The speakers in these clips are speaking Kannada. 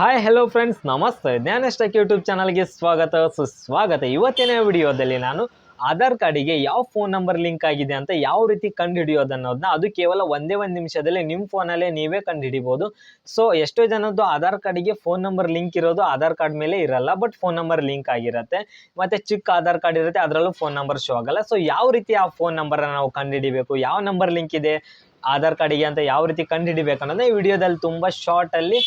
ಹಾಯ್ ಹೆಲೋ ಫ್ರೆಂಡ್ಸ್ ನಮಸ್ತೆ. ಜ್ಞಾನಷ್ಟಕ್ಕೆ ಯೂಟ್ಯೂಬ್ ಚಾನಲ್ಗೆ ಸ್ವಾಗತ. ಸುಸ್ವಾಗತ. ಇವತ್ತಿನ ವಿಡಿಯೋದಲ್ಲಿ ನಾನು ಆಧಾರ್ ಕಾರ್ಡಿಗೆ ಯಾವ ಫೋನ್ ನಂಬರ್ ಲಿಂಕ್ ಆಗಿದೆ ಅಂತ ಯಾವ ರೀತಿ ಕಂಡುಹಿಡಿಯೋದು ಅನ್ನೋದನ್ನ ಅದು ಕೇವಲ ಒಂದೇ ಒಂದು ನಿಮಿಷದಲ್ಲಿ ನಿಮ್ಮ ಫೋನಲ್ಲೇ ನೀವೇ ಕಂಡುಹಿಡಿಬೋದು. ಸೊ ಎಷ್ಟೋ ಜನದ್ದು ಆಧಾರ್ ಕಾರ್ಡಿಗೆ ಫೋನ್ ನಂಬರ್ ಲಿಂಕ್ ಇರೋದು ಆಧಾರ್ ಕಾರ್ಡ್ ಮೇಲೆ ಇರಲ್ಲ ಬಟ್ ಫೋನ್ ನಂಬರ್ ಲಿಂಕ್ ಆಗಿರುತ್ತೆ. ಮತ್ತೆ ಚಿಕ್ಕ ಆಧಾರ್ ಕಾರ್ಡ್ ಇರುತ್ತೆ, ಅದರಲ್ಲೂ ಫೋನ್ ನಂಬರ್ ಶೋ ಆಗಲ್ಲ. ಸೊ ಯಾವ ರೀತಿ ಆ ಫೋನ್ ನಂಬರನ್ನು ನಾವು ಕಂಡುಹಿಡಿಬೇಕು? ಯಾವ ನಂಬರ್ ಲಿಂಕ್ ಇದೆ? ಆಧಾರ್ ಕಾರ್ಡಿಗೆ ಅಂತ ಯಾವ ರೀತಿ ಕಂಡುಹಿಡಿಬೇಕು ಅನ್ನೋದು ಈ ವಿಡಿಯೋದಲ್ಲಿ ತುಂಬ ಶಾರ್ಟಲ್ಲಿ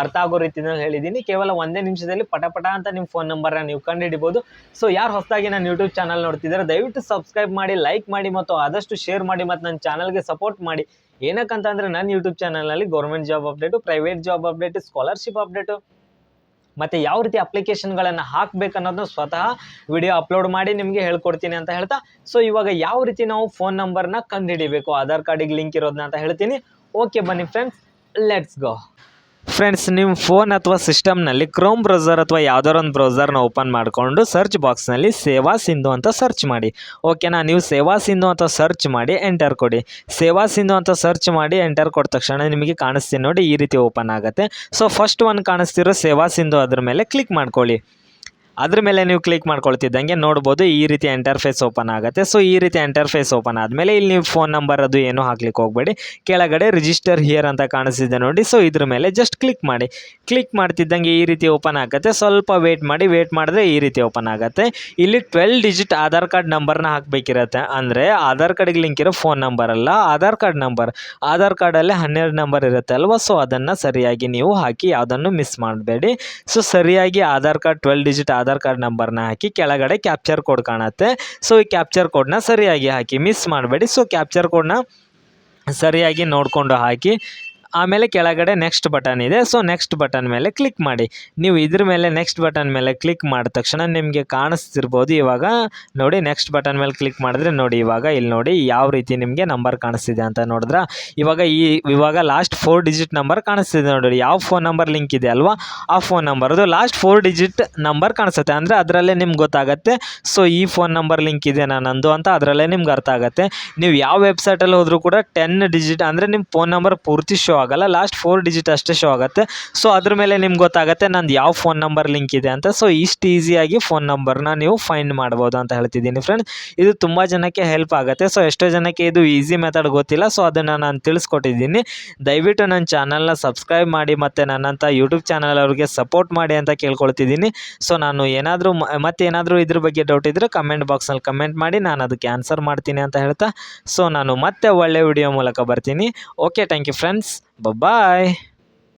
ಅರ್ಥ ಆಗೋ ರೀತಿಯಲ್ಲಿ ಹೇಳಿದ್ದೀನಿ. ಕೇವಲ ಒಂದೇ ನಿಮಿಷದಲ್ಲಿ ಪಟ ಪಟ ಅಂತ ನಿಮ್ಮ ಫೋನ್ ನಂಬರ್ನ ನೀವು ಕಂಡುಹಿಡಿಬೋದು. ಸೊ ಯಾರು ಹೊಸದಾಗಿ ನನ್ನ ಯೂಟ್ಯೂಬ್ ಚಾನಲ್ ನೋಡ್ತಿದ್ದಾರೆ ದಯವಿಟ್ಟು ಸಬ್ಸ್ಕ್ರೈಬ್ ಮಾಡಿ ಲೈಕ್ ಮಾಡಿ ಮತ್ತು ಆದಷ್ಟು ಶೇರ್ ಮಾಡಿ ಮತ್ತು ನನ್ನ ಚಾನಲ್ಗೆ ಸಪೋರ್ಟ್ ಮಾಡಿ. ಏನಕ್ಕಂತಂದರೆ ನನ್ನ ಯೂಟ್ಯೂಬ್ ಚಾನಲಲ್ಲಿ government job update private job update scholarship update ಮತ್ತು ಯಾವ ರೀತಿ ಅಪ್ಲಿಕೇಶನ್ಗಳನ್ನು ಹಾಕ್ಬೇಕು ಅನ್ನೋದನ್ನ ಸ್ವತಃ ವಿಡಿಯೋ ಅಪ್ಲೋಡ್ ಮಾಡಿ ನಿಮಗೆ ಹೇಳ್ಕೊಡ್ತೀನಿ ಅಂತ ಹೇಳ್ತಾ. ಸೊ ಇವಾಗ ಯಾವ ರೀತಿ ನಾವು ಫೋನ್ ನಂಬರ್ನ ಕಂಡುಹಿಡಿಬೇಕು ಆಧಾರ್ ಕಾರ್ಡಿಗೆ ಲಿಂಕ್ ಇರೋದನ್ನ ಅಂತ ಹೇಳ್ತೀನಿ. ಓಕೆ ಬನ್ನಿ ಫ್ರೆಂಡ್ಸ್ ಲೆಟ್ಸ್ ಗೋ ಫ್ರೆಂಡ್ಸ್ ನಿಮ್ಮ ಫೋನ್ ಅಥವಾ ಸಿಸ್ಟಮ್ನಲ್ಲಿ ಕ್ರೋಮ್ ಬ್ರೌಸರ್ ಅಥವಾ ಯಾವ್ದಾರ ಒಂದು ಬ್ರೌಸರ್ನ ಓಪನ್ ಮಾಡಿಕೊಂಡು ಸರ್ಚ್ ಬಾಕ್ಸ್ನಲ್ಲಿ ಸೇವಾ ಸಿಂಧು ಅಂತ ಸರ್ಚ್ ಮಾಡಿ. ಓಕೆನಾ ನೀವು ಸೇವಾ ಸಿಂಧು ಅಂತ ಸರ್ಚ್ ಮಾಡಿ ಎಂಟರ್ ಕೊಡಿ. ಸೇವಾ ಸಿಂಧು ಅಂತ ಸರ್ಚ್ ಮಾಡಿ ಎಂಟರ್ ಕೊಟ್ಟ ತಕ್ಷಣ ನಿಮಗೆ ಕಾಣಿಸ್ತೀನಿ ನೋಡಿ ಈ ರೀತಿ ಓಪನ್ ಆಗುತ್ತೆ. ಸೊ ಫಸ್ಟ್ ಒಂದು ಕಾಣಿಸ್ತಿರೋ ಸೇವಾ ಸಿಂಧು ಅದ್ರ ಮೇಲೆ ಕ್ಲಿಕ್ ಮಾಡ್ಕೊಳ್ಳಿ. ಅದ್ರ ಮೇಲೆ ನೀವು ಕ್ಲಿಕ್ ಮಾಡ್ಕೊಳ್ತಿದ್ದಂಗೆ ನೋಡ್ಬೋದು ಈ ರೀತಿ ಎಂಟರ್ಫೇಸ್ ಓಪನ್ ಆಗುತ್ತೆ. ಸೊ ಈ ರೀತಿ ಎಂಟರ್ಫೇಸ್ ಓಪನ್ ಆದಮೇಲೆ ಇಲ್ಲಿ ನೀವು ಫೋನ್ ನಂಬರ್ ಅದು ಏನು ಹಾಕ್ಲಿಕ್ಕೆ ಹೋಗಬೇಡಿ. ಕೆಳಗಡೆ ರಿಜಿಸ್ಟರ್ ಹಿಯರ್ ಅಂತ ಕಾಣಿಸಿದೆ ನೋಡಿ. ಸೊ ಇದ್ರ ಮೇಲೆ ಜಸ್ಟ್ ಕ್ಲಿಕ್ ಮಾಡಿ. ಕ್ಲಿಕ್ ಮಾಡ್ತಿದ್ದಂಗೆ ಈ ರೀತಿ ಓಪನ್ ಆಗುತ್ತೆ. ಸ್ವಲ್ಪ ವೇಟ್ ಮಾಡಿ. ವೇಟ್ ಮಾಡಿದ್ರೆ ಈ ರೀತಿ ಓಪನ್ ಆಗುತ್ತೆ. ಇಲ್ಲಿ ಟ್ವೆಲ್ ಡಿಜಿಟ್ ಆಧಾರ್ ಕಾರ್ಡ್ ನಂಬರ್ನ ಹಾಕಬೇಕಿರತ್ತೆ. ಅಂದರೆ ಆಧಾರ್ ಕಾರ್ಡ್ಗೆ ಲಿಂಕ್ ಇರೋ ಫೋನ್ ನಂಬರ್ ಅಲ್ಲ. ಆಧಾರ್ ಕಾರ್ಡ್ ನಂಬರ್ ಆಧಾರ್ ಕಾರ್ಡಲ್ಲೇ ಹನ್ನೆರಡು ನಂಬರ್ ಇರುತ್ತೆ ಅಲ್ವಾ? ಸೊ ಅದನ್ನು ಸರಿಯಾಗಿ ನೀವು ಹಾಕಿ ಯಾವುದನ್ನು ಮಿಸ್ ಮಾಡಬೇಡಿ. ಸೊ ಸರಿಯಾಗಿ Aadhaar card twelve digit Aadhaar card ನಂಬರ್ನ ಹಾಕಿ ಕೆಳಗಡೆ ಕ್ಯಾಪ್ಚರ್ ಕೋಡ್ ಕಾಣುತ್ತೆ. ಸೊ ಈ ಕ್ಯಾಪ್ಚರ್ ಕೋಡ್ನ ಸರಿಯಾಗಿ ಹಾಕಿ ಮಿಸ್ ಮಾಡಬೇಡಿ. ಸೊ ಕ್ಯಾಪ್ಚರ್ ಕೋಡ್ನ ಸರಿಯಾಗಿ ನೋಡಿಕೊಂಡು ಹಾಕಿ ಆಮೇಲೆ ಕೆಳಗಡೆ ನೆಕ್ಸ್ಟ್ ಬಟನ್ ಇದೆ. ಸೊ ನೆಕ್ಸ್ಟ್ ಬಟನ್ ಮೇಲೆ ಕ್ಲಿಕ್ ಮಾಡಿ. ನೀವು ಇದ್ರ ಮೇಲೆ ನೆಕ್ಸ್ಟ್ ಬಟನ್ ಮೇಲೆ ಕ್ಲಿಕ್ ಮಾಡಿದ ತಕ್ಷಣ ನಿಮಗೆ ಕಾಣಿಸ್ತಿರ್ಬೋದು. ಇವಾಗ ನೋಡಿ ನೆಕ್ಸ್ಟ್ ಬಟನ್ ಮೇಲೆ ಕ್ಲಿಕ್ ಮಾಡಿದ್ರೆ ನೋಡಿ, ಇವಾಗ ಇಲ್ಲಿ ನೋಡಿ ಯಾವ ರೀತಿ ನಿಮಗೆ ನಂಬರ್ ಕಾಣಿಸ್ತಿದೆ ಅಂತ ನೋಡಿದ್ರ? ಇವಾಗ ಈ, ಇವಾಗ ಲಾಸ್ಟ್ ಫೋರ್ ಡಿಜಿಟ್ ನಂಬರ್ ಕಾಣಿಸ್ತಿದೆ ನೋಡಿ ಯಾವ ಫೋನ್ ನಂಬರ್ ಲಿಂಕ್ ಇದೆ ಅಲ್ವಾ? ಆ ಫೋನ್ ನಂಬರ್ದು ಲಾಸ್ಟ್ ಫೋರ್ ಡಿಜಿಟ್ ನಂಬರ್ ಕಾಣಿಸುತ್ತೆ. ಅಂದರೆ ಅದರಲ್ಲೇ ನಿಮ್ಗೆ ಗೊತ್ತಾಗುತ್ತೆ. ಸೊ ಈ ಫೋನ್ ನಂಬರ್ ಲಿಂಕ್ ಇದೆ ನನ್ನದು ಅಂತ ಅದರಲ್ಲೇ ನಿಮ್ಗೆ ಅರ್ಥ ಆಗುತ್ತೆ. ನೀವು ಯಾವ ವೆಬ್ಸೈಟಲ್ಲಿ ಹೋದರೂ ಕೂಡ ಟೆನ್ ಡಿಜಿಟ್ ಅಂದರೆ ನಿಮ್ಮ ಫೋನ್ ನಂಬರ್ ಪೂರ್ತಿ ಶೋ ಆಗಲ್ಲ ಲಾಸ್ಟ್ ಫೋರ್ ಡಿಜಿಟ್ ಅಷ್ಟೇ ಶೋ ಆಗುತ್ತೆ. ಸೊ ಅದ್ರ ಮೇಲೆ ನಿಮ್ಗೆ ಗೊತ್ತಾಗುತ್ತೆ ನಂದು ಯಾವ ಫೋನ್ ನಂಬರ್ ಲಿಂಕ್ ಇದೆ ಅಂತ. ಸೊ ಇಷ್ಟು ಈಸಿಯಾಗಿ ಫೋನ್ ನಂಬರ್ನ ನೀವು ಫೈಂಡ್ ಮಾಡ್ಬೋದು ಅಂತ ಹೇಳ್ತಿದ್ದೀನಿ ಫ್ರೆಂಡ್ಸ್ ಇದು ತುಂಬ ಜನಕ್ಕೆ ಹೆಲ್ಪ್ ಆಗುತ್ತೆ. ಸೊ ಎಷ್ಟೋ ಜನಕ್ಕೆ ಇದು ಈಸಿ ಮೆಥಡ್ ಗೊತ್ತಿಲ್ಲ. ಸೊ ಅದನ್ನು ನಾನು ತಿಳಿಸ್ಕೊಟ್ಟಿದ್ದೀನಿ. ದಯವಿಟ್ಟು ನನ್ನ ಚಾನಲ್ನ ಸಬ್ಸ್ಕ್ರೈಬ್ ಮಾಡಿ ಮತ್ತು ನನ್ನಂಥ ಯೂಟ್ಯೂಬ್ ಚಾನಲ್ ಅವ್ರಿಗೆ ಸಪೋರ್ಟ್ ಮಾಡಿ ಅಂತ ಕೇಳ್ಕೊಳ್ತಿದ್ದೀನಿ. ಸೊ ನಾನು ಏನಾದರೂ ಮತ್ತೇನಾದರೂ ಇದ್ರ ಬಗ್ಗೆ ಡೌಟ್ ಇದ್ದರೆ ಕಮೆಂಟ್ ಬಾಕ್ಸ್ನಲ್ಲಿ ಕಮೆಂಟ್ ಮಾಡಿ ನಾನು ಅದಕ್ಕೆ ಆನ್ಸರ್ ಮಾಡ್ತೀನಿ ಅಂತ ಹೇಳ್ತಾ. ಸೊ ನಾನು ಮತ್ತೆ ಒಳ್ಳೆ ವಿಡಿಯೋ ಮೂಲಕ ಬರ್ತೀನಿ. Okay thank you friends Bye-bye!